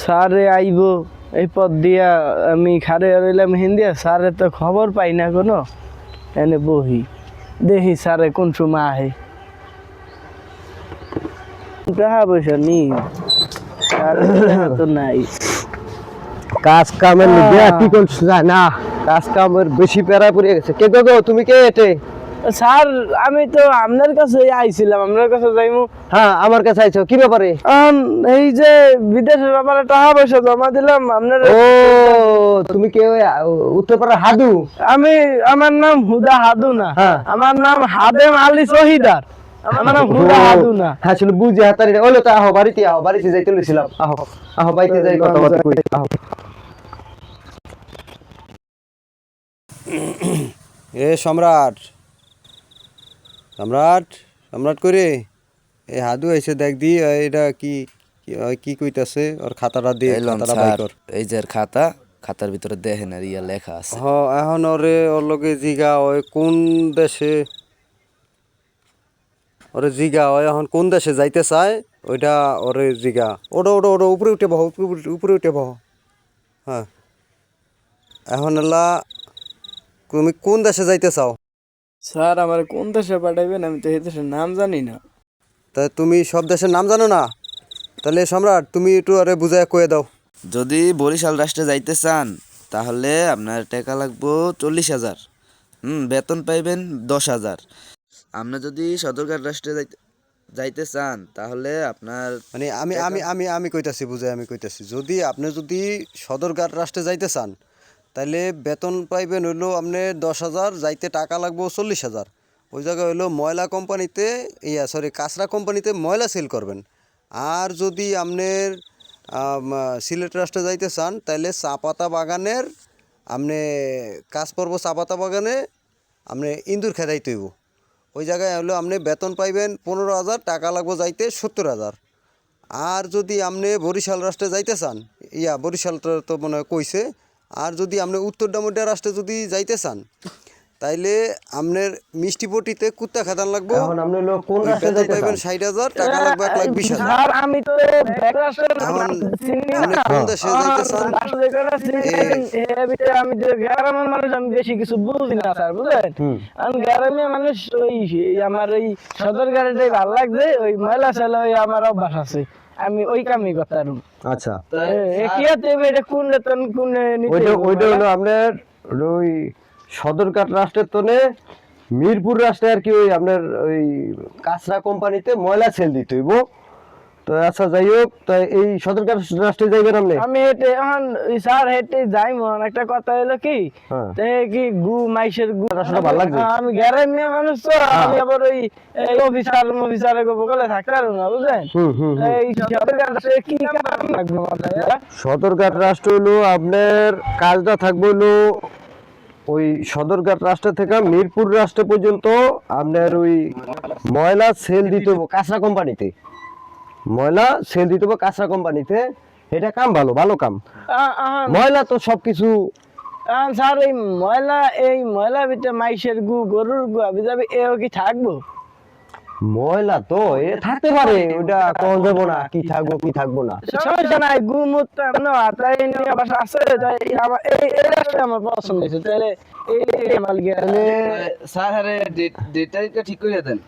স্যারে আইব এই পথ দিয়া আমি খারে রইলাম হিন্দিয়া স্যারে তো খবর পাই না কোনো। এনে বহি দেখি স্যারে কোন সময় আহে। টাকা পয়সা নি তো নাই। কাজ কামের কি করছ না। কাজ কামের বেশি প্যারা পড়ে গেছে। কে গো গো, তুমি কে এটে? স্যার আমি তো আপনার কাছে আইছিলাম আপনার কাছে যাইমু। হ্যাঁ আমার কাছে আইছো কি ব্যাপারে? এই যে বিদেশের ব্যাপারে টাকা পয়সা জমা দিলাম আপনার ও তুমি কে ওই, আ- উত্তরপাড়া হাদু? আমি আমার নাম হুদা হাদু না হ্যাঁ। আমার নাম হাদেম আলী শহীদার আমার নাম হুদা হাদু না হ্যাঁ শুনে বুঝে হাতারি। ওলে তো আহো বাড়িতে আহো বাড়িতে যাইতে লইছিলাম আহো আহো বাড়িতে যাই কথা কথা কই। আহো। এ সম্রাট সম্রাট সম্রাট করে এ হাদু এসে দেখ দি এটা কি কি কইতাছে? ওর খাতাটা দিয়ে খাতাটা বাই কর। এই যে খাতা খাতার ভিতরে দেখেন আর ইয়া লেখা আছে। হ এখন ওরে ওর লগে জিগা ওই কোন দেশে? ওরে জিগা ওই এখন কোন দেশে যাইতে চায়? ওইটা ওরে জিগা। ওটা ওটা ওটা উপরে উঠে বহ উপরে উপরে উঠে বহ। হ্যাঁ। এখন এলা তুমি কোন দেশে যাইতে চাও? স্যার আমার কোন দেশে পাঠাইবেন? আমি তো এই দেশের নাম জানি না। তা তুমি সব দেশের নাম জানো না? তাহলে সম্রাট তুমি একটু আরে বুঝায় কয়ে দাও। যদি বরিশাল রাষ্ট্রে যাইতে চান তাহলে আপনার টাকা লাগবো চল্লিশ হাজার। হুম বেতন পাইবেন দশ হাজার। আপনার যদি সদরঘাট রাষ্ট্রে যাইতে যাইতে চান তাহলে আপনার মানে আমি আমি আমি আমি কইতাছি বুঝাই আমি কইতাছি। যদি আপনি যদি সদরঘাট রাষ্ট্রে যাইতে চান তাহলে বেতন পাইবেন হইল আপনি দশ হাজার, যাইতে টাকা লাগবো চল্লিশ হাজার। ওই জায়গায় হইল ময়লা কোম্পানিতে, ইয়া সরি কাঁচরা কোম্পানিতে ময়লা সেল করবেন। আর যদি আপনার সিলেট রাষ্ট্রে যাইতে চান তাহলে চা পাতা বাগানের, আপনি কাজ পর্ব চা পাতা বাগানে, আপনি ইন্দুর খেদাইতে হইব। ওই জায়গায় হলো আপনি বেতন পাইবেন পনেরো হাজার, টাকা লাগবো যাইতে সত্তর হাজার। আর যদি আপনি বরিশাল রাষ্ট্রে যাইতে চান, ইয়া, বরিশালটা তো মনে হয় কইছে আর যদি আপনি উত্তর ডামুডিয়া রাষ্ট্রে যদি যাইতে চান তাইলে আপনার মিষ্টিপটিতে কুত্তা খাদান লাগবো। এখন আপনি লোক কোন রাস্তায় যাইতে পাইবেন চান? ষাট হাজার টাকা লাগবে এক লাখ বিশ হাজার। স্যার আমি তো ব্যাক রাষ্ট্রের আপনি কোন দেশে যাইতে চান? রাষ্ট্র যে কটা চিনি, এর ভিতরে আমি যে গ্রামের মানুষ আমি বেশি কিছু বুঝি না স্যার বুঝলেন? আমি গ্রামে মানুষ ওই আমার ওই সদর গাড়িটাই ভালো লাগছে ওই ময়লা ছেলে ওই আমার অভ্যাস আছে। আমি ওই কামই কথা পারব আচ্ছা। কি আছে? এটা কোন বেতন কোন নিতে ওইটা ওইটা হলো আপনার ওই সদরঘাট রাষ্ট্রের তনে মিরপুর রাষ্ট্রে আর কি ওই আপনার ওই কাঁচরা কোম্পানিতে ময়লা ছেল দিতে হইব। তো আচ্ছা যাই হোক তা এই সদরঘাট রাষ্ট্রে যাইবেন আপনি আমি হেঁটে এখন স্যার হেঁটে যাই মন একটা কথা হলো কি হ্যাঁ। তে কি গু গু ভালো? আমি মানুষ তো আমি আবার ওই অফিসার বলে থাকতে পারব না বুঝলেন। এই কি লাগবে আমার রাষ্ট্র হলো আপনার কাজটা থাকবে হলো ওই সদরঘাট রাষ্ট্র থেকে মিরপুর রাষ্ট্র পর্যন্ত আপনার ওই ময়লা সেল দিতে কাঁচরা কোম্পানিতে ময়লা সেল দিতে হবে কাঁচরা কোম্পানিতে। এটা কাম ভালো ভালো কাম। ময়লা তো সবকিছু স্যার এই ময়লা এই ময়লা ভিতরে মাইসের গু গরুর গু আবি যাবি এও কি থাকব? ময়লা তো এ থাকতে পারে ওটা কোন যাব না কি থাকব কি থাকব না। সমস্যা নাই গু মুত হাতাই নিয়ে বাসা আছে তাই আমার এই এই রাস্তায় আমার পছন্দ হয়েছে তাহলে এই এই মাল গিয়ে স্যার আরে ডেট তারিখটা ঠিক করে দেন।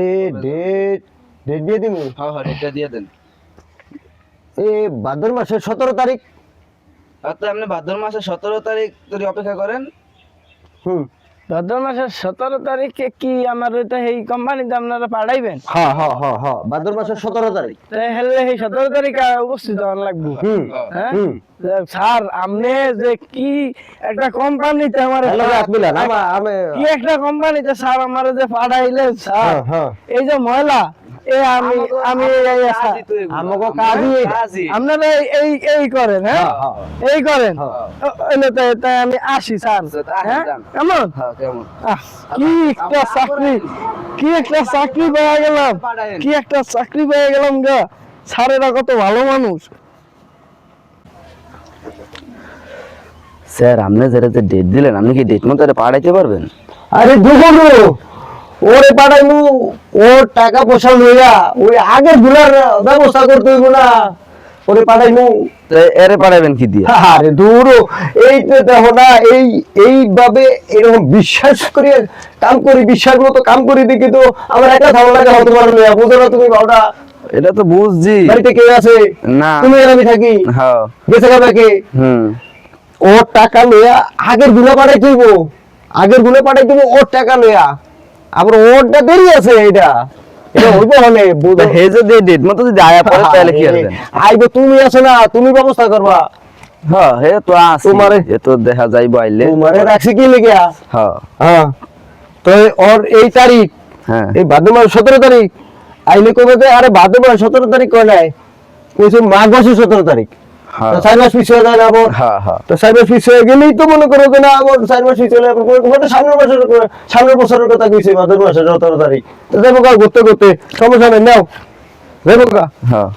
এ ডেট ডেট দিয়ে দিবি হ্যাঁ হ্যাঁ ডেটটা দিয়ে দেন। এ ভাদ্র মাসের সতেরো তারিখ। আর আপনি ভাদ্র মাসের সতেরো তারিখ ধরে অপেক্ষা করেন। হুম। ভাদ্র মাসের সতেরো তারিখে কি আমার ওইটা এই কোম্পানিতে আপনারা পাঠাইবেন? হ্যাঁ হ্যাঁ হ্যাঁ হ্যাঁ ভাদ্র মাসের সতেরো তারিখ। তাহলে এই সতেরো তারিখে উপস্থিত হওয়ার লাগবে। হ্যাঁ? স্যার আপনি যে কি একটা কোম্পানিতে আমার কি একটা কোম্পানিতে স্যার আমার যে পাঠাইলেন স্যার? হ্যাঁ হ্যাঁ। এই যে ময়লা এ আমি আমি এই স্যার, আমাকে কাজই আপনারা এই- এই এই করেন হ্যাঁ? হ্যাঁ, এই করেন। হ্যাঁ। তাই তাই আমি আসি স্যার। হ্যাঁ? কেমন? হ্যাঁ কেমন? আহ, কি একটা চাকরি কি একটা চাকরি পেয়ে গেলাম। কি একটা চাকরি পেয়ে গেলাম গা। স্যারেরা কত ভালো মানুষ। স্যার আপনি যেটা যে ডেট দিলেন আপনি কি ডেট মতো পাঠাইতে পারবেন? আরে দুগুলো ওরে পাঠাইমু ওর টাকা পয়সা লইয়া ওই আগে গুলার ব্যবস্থা করতে হইব না। ওরে পাঠাইমু। এরে পাঠাবেন কি দিয়ে? আরে দূর এই তো দেখো না এই এইভাবে এরকম বিশ্বাস করে কাম করি বিশ্বাস মতো কাম করি দেখি তো আমার একটা ভালো লাগে হতে পারো না বুঝো না তুমি বাবা এটা তো বুঝছি। বাড়িতে কে আছে? না। তুমি আর আমি থাকি। হ্যাঁ। গেছে হুম। ওর টাকা লইয়া আগেরগুলো পাঠাই দিব আগেরগুলো পাঠাই দিব ওর টাকা লইয়া। আবার ওরটা দেরি আছে এটা এটা হইব হলে বুঝো। হে ডেট মতো যদি আয়া পড়ে তাহলে কি হবে? আইবো তুমি আছো না তুমি ব্যবস্থা করবা। হ্যাঁ হে তো আছে। তোমারে- এ তো দেখা যাইবো আইলে। তোমারে রাখছি কি লেগে? হ্যাঁ। হ্যাঁ। তো ওর এই তারিখ হ্যাঁ। এই ভাদ্র মাস সতেরো তারিখ। আইলে কবে যে আরে ভাদ্র মাস সতেরো তারিখ কয় নাই? কইছে মাঘ মাসের সতেরো তারিখ। হ্যাঁ তো হ্যাঁ। চার মাস পিছিয়ে যায় আবার। হ্যাঁ, হ্যাঁ। তো চার মাস পিছিয়ে গেলেই তো মনে করো যে না আবার চার মাস পিছিয়ে সামনের বছর সামনের বছরের কথা কইছে ভাদ্র মাসের সতেরো সমস্যা নেই নাও। যাব হ্যাঁ।